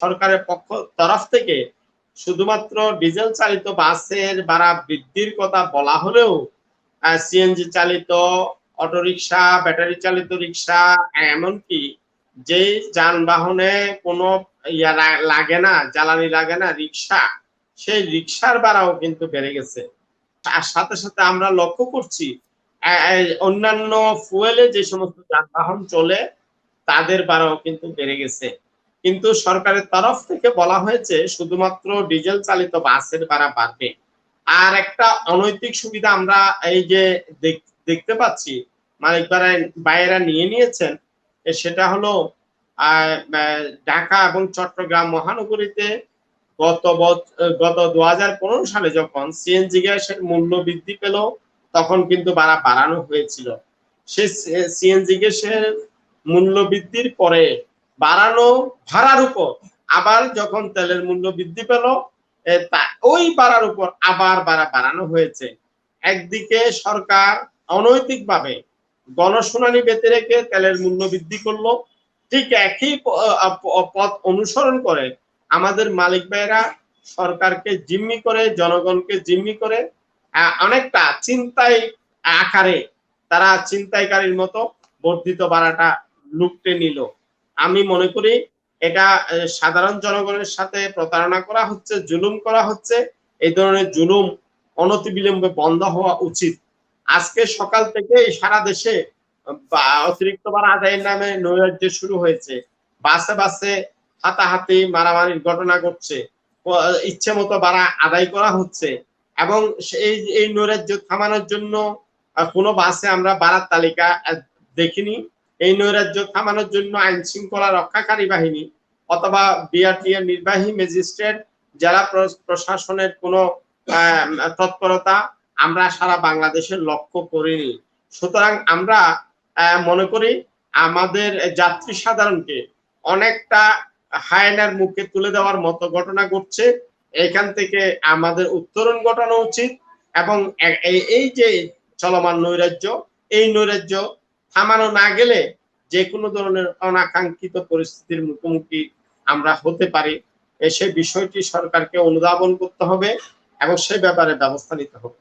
সরকারের পক্ষ তরফ থেকে শুধুমাত্র ডিজেল চালিত বাসের ভাড়া বৃদ্ধির কথা বলা হলেও সিএনজি চালিত অটোরিকশা ব্যাটারি চালিত রিক্সা এমনকি যে যানবাহনে কোনো ইয়া লাগে না, জ্বালানি লাগে না রিক্সা সেই রিক্সার ভাড়াও কিন্তু বেড়ে গেছে। তার সাথে সাথে আমরা লক্ষ্য করছি অন্যান্য ফুয়েলে যে সমস্ত যানবাহন চলে, তাদের ভাড়াও কিন্তু বেড়ে গেছে। কিন্তু সরকারের তরফ থেকে বলা হয়েছে শুধুমাত্র ডিজেল চালিত বাসের ভাড়া বাড়বে। আর একটা অনৈতিক সুবিধা আমরা এই যে দেখ- দেখতে পাচ্ছি, মালিক বাইরা নিয়ে নিয়েছেন সেটা হলো ঢাকা এবং চট্টগ্রাম মহানগরীতে গত গত দু হাজার পনেরো সালে যখন সিএনজি গ্যাসের মূল্য বৃদ্ধি পেল, তখন কিন্তু ভাড়া বাড়ানো হয়েছিল। সে, সিএনজি গ্যাসের মূল্য বৃদ্ধির পরে বাড়ানো ভাড়ার উপর। আবার যখন তেলের মূল্য বৃদ্ধি পেল ওই বাড়ার উপর আবার ভাড়া বাড়ানো হয়েছে। একদিকে সরকার অনৈতিকভাবে গণশুনানি বেঁধে রেখে তেলের মূল্য বৃদ্ধি করল, ঠিক একই পথ অনুসরণ করে আমাদের মালিক ভাইরা সরকারকে জিম্মি করে, জনগণকে জিম্মি করে অনেকটা চিন্তায় আকারে, তারা চিন্তাইকারীর মতো বর্ধিত বাড়াটা লুকটে নিল। আমি মনে করি এটা সাধারণ জনগণের সাথে প্রতারণা করা হচ্ছে, জুলুম করা হচ্ছে। এই ধরনের জুলুম অনতিবিলম্বে বন্ধ হওয়া উচিত। আজকে সকাল থেকে সারা দেশে অতিরিক্ত ভাড়া আদায়ের নামে নৈরাজ্য শুরু হয়েছে। বাসে বাসে হাতাহাতি মারামারির ঘটনা ঘটছে। ইচ্ছে মতো বাড়া আদায় করা হচ্ছে। এবং এই এই নৈরাজ্য থামানোর জন্য কোনো বাসে আমরা বাড়ার তালিকা দেখিনি। এই নৈরাজ্য থামানোর জন্য আইন শৃঙ্খলা রক্ষাকারী বাহিনী অথবা বিআরটি এর নির্বাহী ম্যাজিস্ট্রেট, জেলা প্র- প্রশাসনের কোনো তৎপরতা আমরা সারা বাংলাদেশে লক্ষ্য করিনি। সুতরাং আমরা মনে করি আমাদের যাত্রী সাধারণকে অনেকটা হায়নার মুখে তুলে দেওয়ার মতো ঘটনা ঘটছে। এখান থেকে আমাদের উত্তরণ ঘটানো উচিত এবং এই যে চলমান নৈরাজ্য, এই নৈরাজ্য থামানো না গেলে যে কোনো ধরনের অনাকাঙ্ক্ষিত পরিস্থিতির মুখোমুখি আমরা হতে পারি। সেই বিষয়টি সরকারকে অনুধাবন করতে হবে এবং সে ব্যাপারে ব্যবস্থা নিতে হবে।